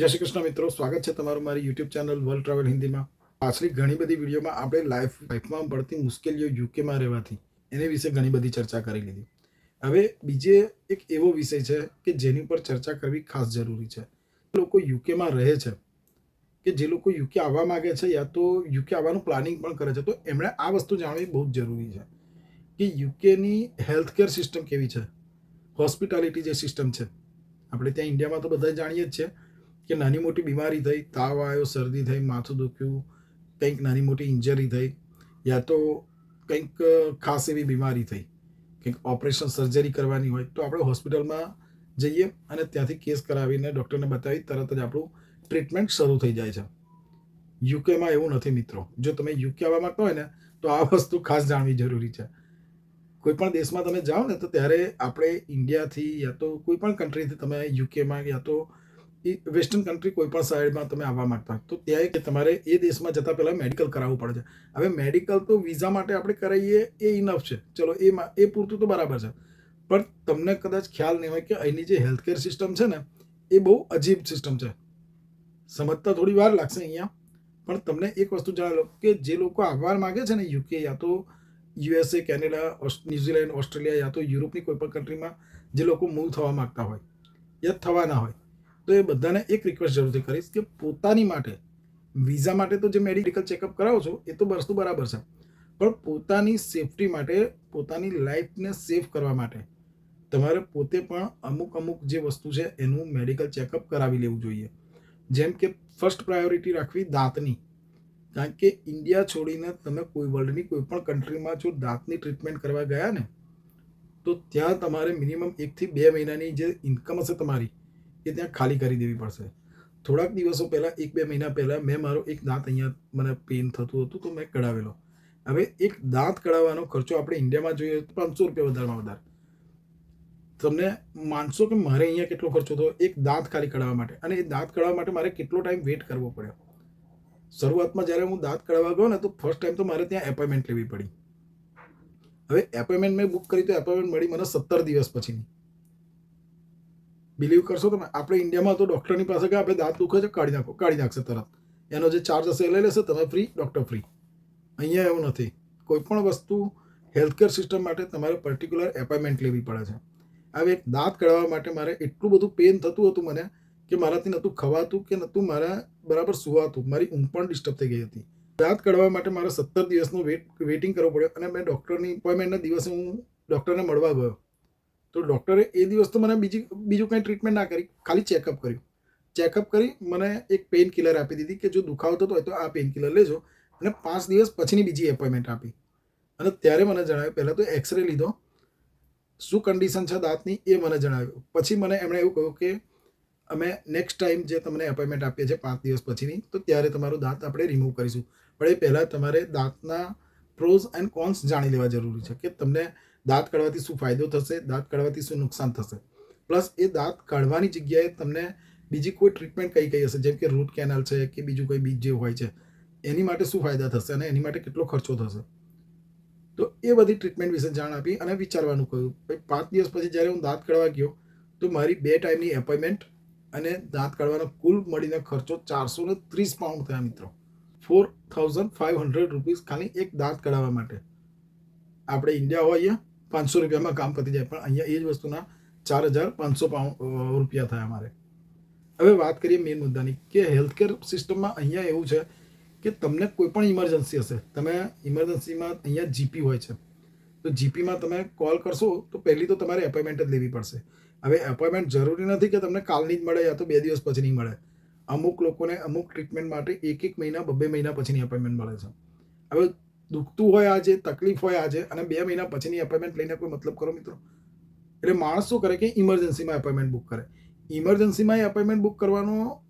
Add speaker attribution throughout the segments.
Speaker 1: જય શ્રી કૃષ્ણ મિત્રો, સ્વાગત છે તમારું મારી યુટ્યુબ ચેનલ વર્લ્ડ ટ્રાવેલ હિન્દીમાં પાછલી ઘણી બધી વિડીયોમાં આપણે લાઈફ લાઈફમાં પડતી મુશ્કેલીઓ યુકેમાં રહેવાથી એની વિશે ઘણી બધી ચર્ચા કરી લીધી. હવે બીજે એક એવો વિષય છે કે જેની પર ચર્ચા કરવી ખાસ જરૂરી છે. લોકો યુકેમાં રહે છે, કે જે લોકો યુકે આવવા માગે છે યા તો યુકે આવવાનું પ્લાનિંગ પણ કરે છે, તો એમણે આ વસ્તુ જાણવી બહુ જ જરૂરી છે કે યુકેની હેલ્થકેર સિસ્ટમ કેવી છે હોસ્પિટાલિટી જે સિસ્ટમ છે. આપણે ત્યાં ઇન્ડિયામાં તો બધા જાણીએ જ છે કે નાની મોટી બીમારી થઈ, તાવ આવ્યો, શરદી થઈ, માથું દુખ્યું, કંઈક નાની મોટી ઇન્જરી થઈ, યા તો કંઈક ખાસ એવી બીમારી થઈ, કંઈક ઓપરેશન સર્જરી કરવાની હોય, તો આપણે હોસ્પિટલમાં જઈએ અને ત્યાંથી કેસ કરાવીને ડૉક્ટરને બતાવી, તરત જ આપણું ટ્રીટમેન્ટ શરૂ થઈ જાય છે. યુકેમાં એવું નથી મિત્રો. જો તમે યુકે આવવા માગતા હોય ને, તો આ વસ્તુ ખાસ જાણવી જરૂરી છે. કોઈ પણ દેશમાં તમે જાઓ ને, તો ત્યારે આપણે ઇન્ડિયાથી યા તો કોઈ પણ કન્ટ્રીથી તમે યુકેમાં યા તો એ વેસ્ટર્ન કન્ટ્રી કોઈ પણ સાઈડમાં તમે આવવા માંગતા તો ત્યાં કે તમારે એ દેશમાં જતાં પહેલાં મેડિકલ કરાવવું પડે છે. હવે મેડિકલ તો વિઝા માટે આપણે કરાવીએ એ ઇનફ છે. ચલો, એ એ પૂરતું તો બરાબર છે. પણ તમને કદાચ ખ્યાલ નહીં હોય કે અહીંની જે હેલ્થકેર સિસ્ટમ છે ને, એ બહુ અજીબ સિસ્ટમ છે. સમજતા થોડી વાર લાગશે અહીંયા. પણ તમને એક વસ્તુ જણાવી કે જે લોકો આવવા માગે છે ને યુકે યા તો USA Canada New Zealand Australia યા તો યુરોપની કોઈ પણ કન્ટ્રીમાં જે લોકો મૂવ થવા માગતા હોય, યા થવાના હોય તો એ બધાને એક રિક્વેસ્ટ જરૂરથી કરીશ કે પોતાની માટે વિઝા માટે તો જે મેડિકલ ચેકઅપ કરાવો છો, એ તો વસ્તુ બરાબર છે. પણ પોતાની સેફટી માટે, પોતાની લાઈફને સેફ કરવા માટે, તમારે પોતે પણ અમુક અમુક જે વસ્તુ છે, એનું મેડિકલ ચેકઅપ કરાવી લેવું જોઈએ. જેમ કે ફર્સ્ટ પ્રાયોરિટી રાખવી દાંતની. કારણ કે ઇન્ડિયા છોડીને તમે કોઈ વર્લ્ડની કોઈ પણ કન્ટ્રીમાં જો દાંતની ટ્રીટમેન્ટ કરવા ગયા ને, તો ત્યાં તમારે મિનિમમ એકથી બે મહિનાની જે ઇન્કમ હશે તમારી એ ત્યાં ખાલી કરી દેવી પડશે. થોડાક દિવસો પહેલાં, એક બે મહિના પહેલાં મેં મારો એક દાંત અહીંયા મને પેઇન થતું હતું તો મેં કઢાવેલો. હવે એક દાંત કઢાવવાનો ખર્ચો આપણે ઇન્ડિયામાં જોઈએ તો પાંચસો રૂપિયા વધારેમાં વધારે. તમને માનશો કે મારે અહીંયા કેટલો ખર્ચો થયો? એક દાંત ખાલી કઢાવવા માટે. અને એ દાંત કઢાવવા માટે મારે કેટલો ટાઈમ વેઇટ કરવો પડ્યો? શરૂઆતમાં જ્યારે હું દાંત કઢાવવા ગયો ને, તો ફર્સ્ટ ટાઈમ તો મારે ત્યાં એપોઇન્ટમેન્ટ લેવી પડી. હવે એપોઇન્ટમેન્ટ મેં બુક કરી તો એપોઇન્ટમેન્ટ મળી મને સત્તર દિવસ પછીની. બિલીવ કરશો તમે. આપણે ઇન્ડિયામાં તો ડૉક્ટરની પાસે કે આપણે દાંત દુખે છે, કાઢી નાખો, કાઢી નાખશે તરત. એનો જે ચાર્જ હશે એ લઈ લેશે, તમે ફ્રી ડૉક્ટર ફ્રી અહીંયા એવું નથી. કોઈ પણ વસ્તુ હેલ્થકેર સિસ્ટમ માટે તમારે પર્ટિક્યુલર એપોઇન્ટમેન્ટ લેવી પડે છે. હવે એક દાંત કઢાવવા માટે મારે એટલું બધું પેન થતું હતું મને કે મારાથી નહોતું ખવાતું કે નહોતું મારા બરાબર સુવાતું. મારી ઊંઘ પણ ડિસ્ટર્બ થઈ ગઈ હતી. દાંત કઢાવવા માટે મારે સત્તર દિવસનું વેટ વેઇટિંગ કરવો પડ્યો અને મેં ડૉક્ટરની એપોઇન્ટમેન્ટના દિવસે હું ડૉક્ટરને મળવા ગયો. તો ડૉક્ટરે એ દિવસ તો મને બીજી, બીજું કંઈ ટ્રીટમેન્ટ ના કરી, ખાલી ચેકઅપ કર્યું. ચેકઅપ કરી મને એક પેઇન કિલર આપી દીધી કે જો દુખાવો હોય તો આ પેઇન કિલર લેજો. અને પાંચ દિવસ પછીની બીજી એપોઇન્ટમેન્ટ આપી. અને ત્યારે મને જણાવ્યું, પહેલાં તો એક્સરે લીધો. શું કન્ડિશન છે દાંતની એ મને જણાવ્યું. પછી મને એમણે એવું કહ્યું કે અમે નેક્સ્ટ ટાઈમ જે તમને એપોઇન્ટમેન્ટ આપીએ છીએ પાંચ દિવસ પછીની, તો ત્યારે તમારું દાંત આપણે રિમૂવ કરીશું. પણ એ પહેલાં તમારે દાંતના પ્રોઝ એન્ડ કોન્સ જાણી લેવા જરૂરી છે કે તમને દાંત કાઢવાથી શું ફાયદો થશે? દાંત કાઢવાથી શું નુકસાન થશે? પ્લસ એ દાંત કાઢવાની જગ્યાએ તમને બીજી કોઈ ટ્રીટમેન્ટ કઈ કઈ હશે? જેમ કે રૂટ કેનાલ છે કે બીજું કોઈ બીજ જે હોય છે, એની માટે શું ફાયદા થશે અને એની માટે કેટલો ખર્ચો થશે? તો એ બધી ટ્રીટમેન્ટ વિશે જાણ આપી અને વિચારવાનું કહ્યું. ભાઈ પાંચ દિવસ પછી જ્યારે હું દાંત કાઢવા ગયો, તો મારી બે ટાઈમની એપોઇન્ટમેન્ટ અને દાંત કાઢવાનો કુલ મળીને ખર્ચો ચારસો ને ત્રીસ પાઉન્ડ થયા મિત્રો. Four thousand five hundred rupees ખાલી એક દાંત કાઢવા માટે. આપણે ઇન્ડિયા અહીંયા પાંચસો રૂપિયામાં કામ પતી જાય. પણ અહીંયા એ જ વસ્તુના ચાર હજાર પાંચસો રૂપિયા થયા અમારે. હવે વાત કરીએ મેઇન મુદ્દાની, કે હેલ્થકેર સિસ્ટમમાં અહીંયા એવું છે કે તમને કોઈ પણ ઇમરજન્સી હશે, તમે ઇમરજન્સીમાં અહીંયા જીપી હોય છે, તો જીપીમાં તમે કોલ કરશો, તો પહેલી તો તમારે એપોઇન્ટમેન્ટ જ લેવી પડશે. હવે એપોઇન્ટમેન્ટ જરૂરી નથી કે તમને કાલની જ મળે યા તો બે દિવસ પછી નહીં મળે. અમુક લોકોને અમુક ટ્રીટમેન્ટ માટે એક એક મહિના બબ્બે મહિના પછીની એપોઇન્ટમેન્ટ મળે છે. હવે દુખતું હોય આજે, તકલીફ હોય આજે અને બે મહિના પછીની એપોઇન્ટમેન્ટ લઈને કોઈ મતલબ કરો મિત્રો. એટલે માણસ શું કરે કે ઇમરજન્સીમાં એપોઇન્ટમેન્ટ બુક કરે. ઇમરજન્સીમાં એપોઇન્ટમેન્ટ બુક કરવાનો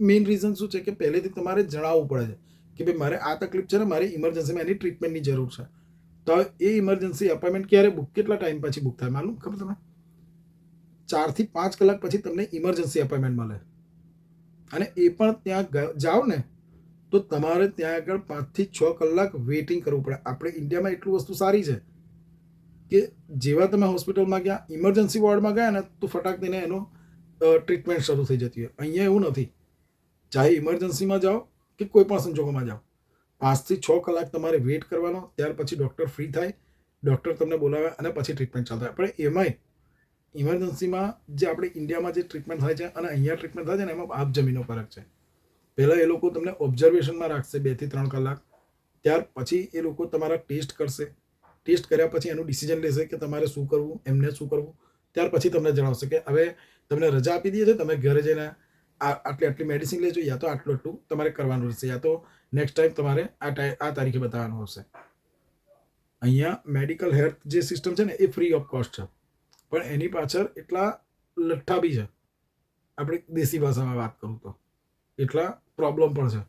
Speaker 1: મેઇન રીઝન શું છે કે પહેલેથી તમારે જણાવવું પડે છે કે ભાઈ મારે આ તકલીફ છે ને મારે ઇમરજન્સીમાં એની ટ્રીટમેન્ટની જરૂર છે. તો એ ઇમરજન્સી એપોઇન્ટમેન્ટ ક્યારે બુક કેટલા ટાઈમ પછી બુક થાય માલુમ? ખબર તમને? ચારથી પાંચ કલાક પછી તમને ઇમરજન્સી એપોઇન્ટમેન્ટ મળે. અને એ પણ ત્યાં જાઓ ને તો તમારે ત્યાં આગળ પાંચથી છ કલાક વેઇટિંગ કરવું પડે. આપણે ઇન્ડિયામાં એટલું વસ્તુ સારી છે કે જેવા તમે હોસ્પિટલમાં ગયા ઇમરજન્સી વોર્ડમાં ગયા ને, તો ફટાક દઈને એનો ટ્રીટમેન્ટ શરૂ થઈ જતી હોય. અહીંયા એવું નથી. ચાહે ઇમરજન્સીમાં જાઓ કે કોઈ પણ સંજોગોમાં જાઓ. પાંચથી છ કલાક તમારે વેઇટ કરવાનો, ત્યાર પછી ડૉક્ટર ફ્રી થાય ડૉક્ટર તમને બોલાવે અને પછી ટ્રીટમેન્ટ ચાલુ થાય. પણ એમાંય ઇમરજન્સીમાં જે આપણે ઇન્ડિયામાં જે ટ્રીટમેન્ટ થાય છે અને અહીંયા ટ્રીટમેન્ટ થાય છે ને, એમાં આપ જમીનો ફરક છે. પહેલાં એ લોકો તમને ઓબ્ઝર્વેશનમાં રાખશે બેથી ત્રણ કલાક. ત્યાર પછી એ લોકો તમારા ટેસ્ટ કરશે. ટેસ્ટ કર્યા પછી એનું ડિસિઝન લેશે કે તમારે શું કરવું, એમને શું કરવું. ત્યાર પછી તમને જણાવશે કે હવે તમને રજા આપી દઈએ છે, તમે ઘરે જઈને આટલી આટલી મેડિસિન લેજો, યા તો આટલું આટલું તમારે કરવાનું રહેશે, યા તો નેક્સ્ટ ટાઈમ તમારે આ ટાઈ, આ તારીખે બતાવવાનું હશે. અહીંયા મેડિકલ હેલ્થ જે સિસ્ટમ છે ને, એ ફ્રી ઓફ કોસ્ટ છે. પણ એની પાછળ એટલા લઠ્ઠા બી છે. આપણે દેશી ભાષામાં વાત કરું તો. એટલા પ્રોબ્લેમ પણ છે.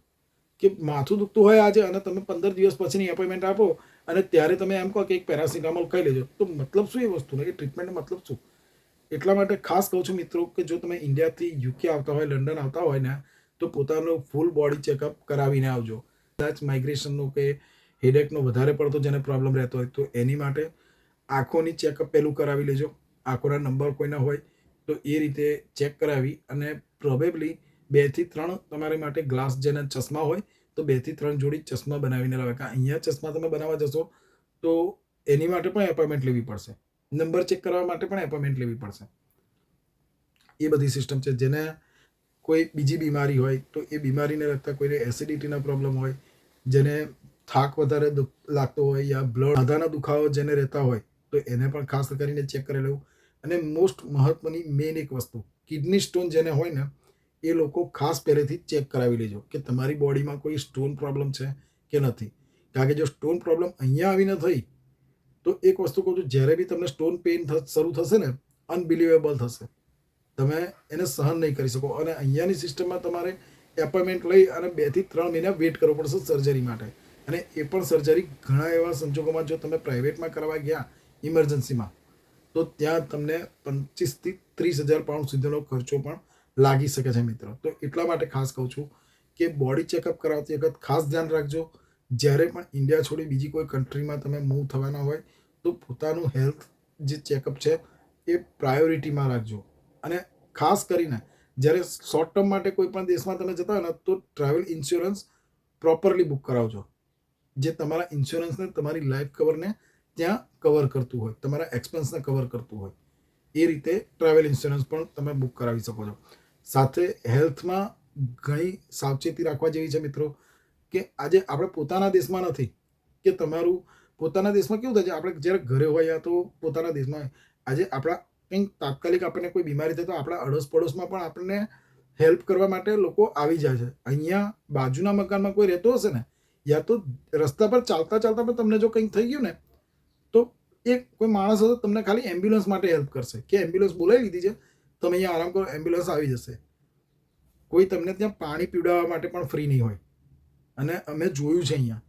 Speaker 1: કે માથું દુખતું હોય આજે અને તમે પંદર દિવસ પછીની એપોઇન્ટમેન્ટ આપો અને ત્યારે તમે એમ કહો કે એક પેરાસિટામોલ ખાઈ લેજો. તો મતલબ શું એ વસ્તુનો એ ટ્રીટમેન્ટનો મતલબ શું? એટલા માટે ખાસ કહું છું મિત્રો કે જો તમે ઇન્ડિયાથી યુકે આવતા હોય, લંડન આવતા હોય ને, તો પોતાનું ફૂલ બોડી ચેકઅપ કરાવીને આવજો. કદાચ માઇગ્રેશનનું કે હેડેકનો વધારે પડતો જેને પ્રોબ્લેમ રહેતો હોય, તો એની માટે આંખોની ચેકઅપ પહેલું કરાવી લેજો. આંખોના નંબર કોઈના હોય, તો એ રીતે ચેક કરાવી અને પ્રોબેબલી બેથી ત્રણ તમારી માટે ગ્લાસ જેના ચશ્મા હોય, તો બેથી ત્રણ જોડી ચશ્મા બનાવીને લાવે. કાં અહીંયા ચશ્મા તમે બનાવવા જશો, તો એની માટે પણ એપોઇન્ટમેન્ટ લેવી પડશે. નંબર ચેક કરવા માટે પણ એપોઇન્ટમેન્ટ લેવી પડશે. એ બધી સિસ્ટમ છે. જેને કોઈ બીજી બીમારી હોય, તો એ બીમારીને લગતા કોઈને એસિડિટીના પ્રોબ્લેમ હોય, જેને થાક વધારે દુઃખ લાગતો હોય યા બ્લડ માથાના દુખાવો જેને રહેતા હોય, તો એને પણ ખાસ કરીને ચેક કરી લેવું. અને મોસ્ટ મહત્વની મેઇન એક વસ્તુ કિડની સ્ટોન જેને હોય ને એ લોકો ખાસ પહેલેથી ચેક કરાવી લેજો કે તમારી બોડીમાં કોઈ સ્ટોન પ્રોબ્લેમ છે કે નથી. કારણ કે જો સ્ટોન પ્રોબ્લેમ અહીંયા આવીને થઈ, તો એક વસ્તુ કહું છું, જ્યારે બી તમને સ્ટોન પેઇન શરૂ થશે ને અનબિલિવેબલ થશે. તમે એને સહન નહીં કરી શકો. અને અહીંયાની સિસ્ટમમાં તમારે એપોઇન્ટમેન્ટ લઈ અને બેથી ત્રણ મહિના વેઇટ કરવો પડશે સર્જરી માટે. અને એ પણ સર્જરી ઘણા એવા સંજોગોમાં જો તમે પ્રાઇવેટમાં કરવા ગયા ઇમરજન્સીમાં તો ત્યાં તમને પચીસથી ત્રીસ હજાર પાઉન્ડ સુધીનો ખર્ચો પણ લાગી શકે છે મિત્રો. તો એટલા માટે ખાસ કહું છું કે બોડી ચેકઅપ કરાવતી વખત ખાસ ધ્યાન રાખજો. જ્યારે પણ ઇન્ડિયા છોડી બીજી કોઈ કન્ટ્રીમાં તમે મૂવ થવાના હોય, તો પોતાનું હેલ્થ જે ચેકઅપ છે, એ પ્રાયોરિટીમાં રાખજો. અને ખાસ કરીને જ્યારે શોર્ટ ટર્મ માટે કોઈ પણ દેશમાં તમે જતા હોય ને, તો ટ્રાવેલ ઇન્સ્યોરન્સ પ્રોપરલી બુક કરાવજો. જે તમારા ઇન્સ્યોરન્સને તમારી લાઈફ કવરને ત્યાં કવર કરતું હોય, તમારા એક્સપેન્સને કવર કરતું હોય. એ રીતે ટ્રાવેલ ઇન્સ્યોરન્સ પણ તમે બુક કરાવી શકો છો. સાથે હેલ્થમાં ઘણી સાવચેતી રાખવા જેવી છે મિત્રો, કે આજે આપણે પોતાના દેશમાં નથી, કે તમારું પોતાના દેશમાં કેવું થાય છે? આપણે જ્યારે ઘરે હોય યા તો પોતાના દેશમાં આજે આપણા કંઈક તાત્કાલિક આપણને કોઈ બીમારી થાય તો આપણા અડોશ પડોશમાં પણ આપણને હેલ્પ કરવા માટે લોકો આવી જાય છે. અહીંયા બાજુના મકાનમાં કોઈ રહેતો હશે ને, યા તો રસ્તા પર ચાલતા ચાલતા પણ તમને જો કંઈક થઈ ગયું ને, તો એક કોઈ માણસ હશે તમને ખાલી એમ્બ્યુલન્સ માટે હેલ્પ કરશે. કે એમ્બ્યુલન્સ બોલાવી લીધી છે તમે અહીંયા આરામ કરો એમ્બ્યુલન્સ આવી જશે. કોઈ તમને ત્યાં પાણી પીવડાવવા માટે પણ ફ્રી નહીં હોય. અને અમે જોયું છે અહીંયા.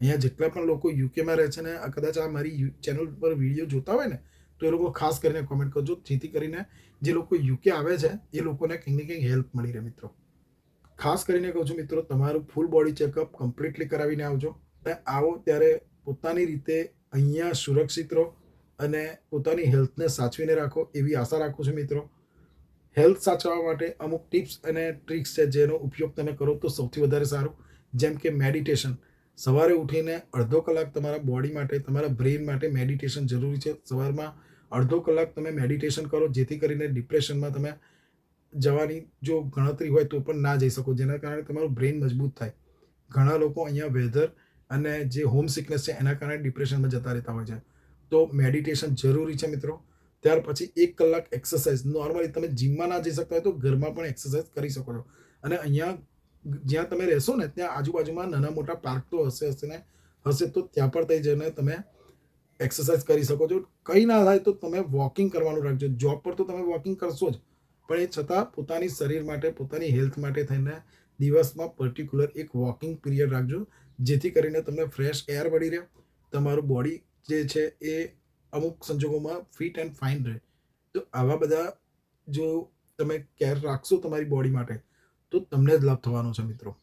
Speaker 1: અહીંયા જેટલા પણ લોકો યુકેમાં રહે છે ને કદાચ આ મારી ચેનલ પર વીડિયો જોતા હોય ને, તો એ લોકો ખાસ કરીને કોમેન્ટ કરજો. જેથી કરીને જે લોકો યુકે આવે છે, એ લોકોને કંઈક ને કંઈક હેલ્પ મળી રહે મિત્રો. ખાસ કરીને કહું છું મિત્રો, તમારું ફૂલ બોડી ચેકઅપ કમ્પ્લીટલી કરાવીને આવજો. અને આવો ત્યારે પોતાની રીતે અહીંયા સુરક્ષિત રહો અને પોતાની હેલ્થને સાચવીને રાખો એવી આશા રાખું છું મિત્રો. હેલ્થ સાચવવા માટે અમુક ટિપ્સ અને ટ્રિક્સ છે જેનો ઉપયોગ તમે કરો તો સૌથી વધારે સારું. જેમ કે મેડિટેશન. સવારે ઉઠીને અડધો કલાક તમારા બોડી માટે, તમારા બ્રેઇન માટે મેડિટેશન જરૂરી છે. સવારમાં અડધો કલાક તમે મેડિટેશન કરો, જેથી કરીને ડિપ્રેશનમાં તમે જવાની જો ગણતરી હોય તો પણ ના જઈ શકો, જેના કારણે તમારું બ્રેઇન મજબૂત થાય. ઘણા લોકો અહીંયા વેધર અને જે હોમ સિકનેસ છે એના કારણે ડિપ્રેશનમાં જતા રહેતા હોય છે. તો મેડિટેશન જરૂરી છે મિત્રો. ત્યાર પછી એક કલાક એક્સરસાઇઝ નોર્મલી તમે જીમમાં ના જઈ શકતા હોય તો ઘરમાં પણ એક્સરસાઇઝ કરી શકો છો. અને અહીંયા જ્યાં તમે રહેશો ને, ત્યાં આજુબાજુમાં નાના મોટા પાર્ક તો હશે હશે ને, હશે તો ત્યાં પણ થઈ જઈને તમે એક્સરસાઇઝ કરી શકો છો. કંઈ ના થાય તો તમે વોકિંગ કરવાનું રાખજો. જોબ પર તો તમે વોકિંગ કરશો જ. પણ એ છતાં પોતાની શરીર માટે, પોતાની હેલ્થ માટે થઈને દિવસમાં પર્ટિક્યુલર એક વોકિંગ પીરિયડ રાખજો. જેથી કરીને તમને ફ્રેશ એર મળી રહે. તમારું બોડી જે છે એ અમુક સંજોગોમાં ફિટ એન્ડ ફાઇન રહે. તો આવા બધા જો તમે કેર રાખશો તમારી બોડી માટે, તો તમને જ લાભ થવાનો છે મિત્રો.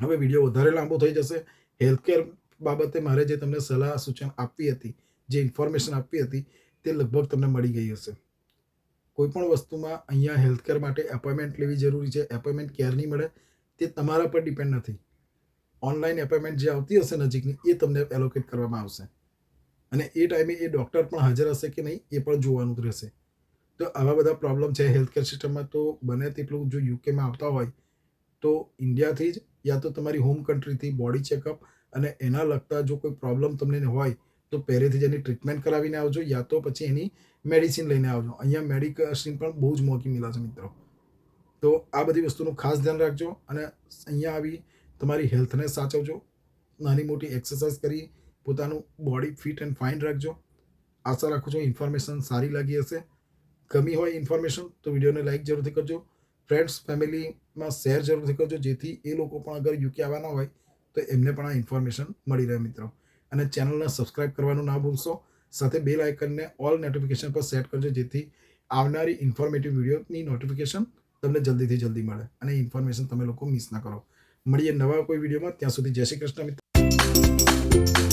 Speaker 1: હવે વીડિયો વધારે લાંબો થઈ જશે. હેલ્થકેર બાબતે મારે જે તમને સલાહ સૂચન આપવી હતી, જે ઇન્ફોર્મેશન આપવી હતી, તે લગભગ તમને મળી ગઈ હશે. કોઈપણ વસ્તુમાં અહીંયા હેલ્થકેર માટે એપોઇન્ટમેન્ટ લેવી જરૂરી છે એપોઇન્ટમેન્ટ કેર નહીં મળે, તે તમારા પર ડિપેન્ડ નથી. ઓનલાઈન એપોઇન્ટમેન્ટ જે આવતી હશે નજીકની, એ તમને એલોકેટ કરવામાં આવશે. અને એ ટાઈમે એ ડૉક્ટર પણ હાજર હશે કે નહીં, એ પણ જોવાનું રહેશે. તો આવા બધા પ્રોબ્લેમ છે હેલ્થકેર સિસ્ટમમાં તો બને તેટલું જો યુકેમાં આવતા હોય, તો ઇન્ડિયાથી જ યા તો તમારી હોમ કન્ટ્રીથી બોડી ચેકઅપ અને એના લગતા જો કોઈ પ્રોબ્લેમ તમને હોય, તો પહેલેથી જ એની ટ્રીટમેન્ટ કરાવીને આવજો, યા તો પછી એની મેડિસિન લઈને આવજો. અહીંયા મેડિકેશન પણ બહુ જ મોંઘી મિલા છે મિત્રો. તો આ બધી વસ્તુનું ખાસ ધ્યાન રાખજો અને અહીંયા આવી તમારી હેલ્થને સાચવજો. નાની મોટી એક્સરસાઇઝ કરી પોતાનું બોડી ફિટ એન્ડ ફાઇન રાખજો. આશા રાખું છું ઇન્ફોર્મેશન સારી લાગી હશે. ગમી હોય ઇન્ફોર્મેશન તો વિડીયોને લાઇક જરૂરથી કરજો. ફ્રેન્ડ્સ ફેમિલીમાં શેર જરૂરથી કરજો. જેથી એ લોકો પણ અગર યુકે આવવાના હોય તો એમને પણ આ ઇન્ફોર્મેશન મળી રહે મિત્રો. અને ચેનલને સબસ્ક્રાઇબ કરવાનું ના ભૂલશો. સાથે બેલ આઇકનને ઓલ નોટિફિકેશન પર સેટ કરજો જેથી આવનારી ઇન્ફોર્મેટિવ વિડીયોની નોટિફિકેશન તમને જલ્દીથી જલ્દી મળે અને ઇન્ફોર્મેશન તમે લોકો મિસ ના કરો. મળીએ નવા કોઈ વિડીયોમાં. ત્યાં સુધી જય શ્રી કૃષ્ણ મિત્રો.